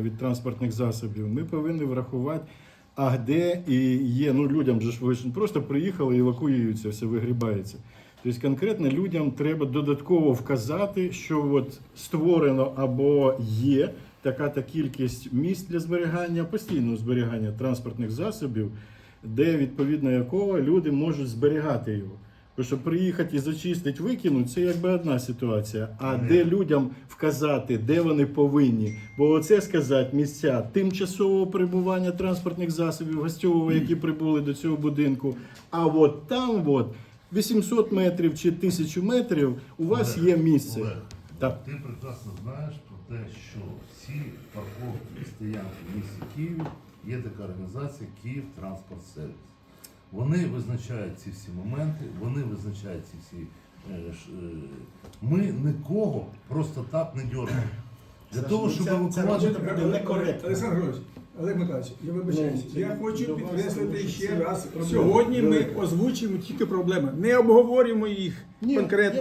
від транспортних засобів, ми повинні врахувати, а де і є. Ну людям же ж просто приїхали, евакуюються, все вигрібається. Тобто конкретно людям треба додатково вказати, що от створено або є така та кількість місць для зберігання, постійного зберігання транспортних засобів, де відповідно якого люди можуть зберігати його. Бо що приїхати і зачистити, викинути, це якби одна ситуація. А де людям вказати, де вони повинні. Бо оце сказати місця тимчасового перебування транспортних засобів гостьового, які прибули до цього будинку. А от там, от 800 метрів чи 1000 метрів, у вас є місце. Олег, Так. ти прекрасно знаєш про те, що всі парковки стоянки в місті Києві є така організація Київ Транспорт Сервіс. Вони визначають ці всі моменти, вони визначають ці всі. е, е, Ми нікого просто так не дергаємо. Для того, щоб Це- це евакувати. буде некоректно. Олександр Григорович, Олег Миколаївич, я вибачаюся. Ну, це я хочу підкреслити ще раз. Сьогодні ми озвучуємо тільки проблеми. Не обговорюємо їх Ні, конкретно.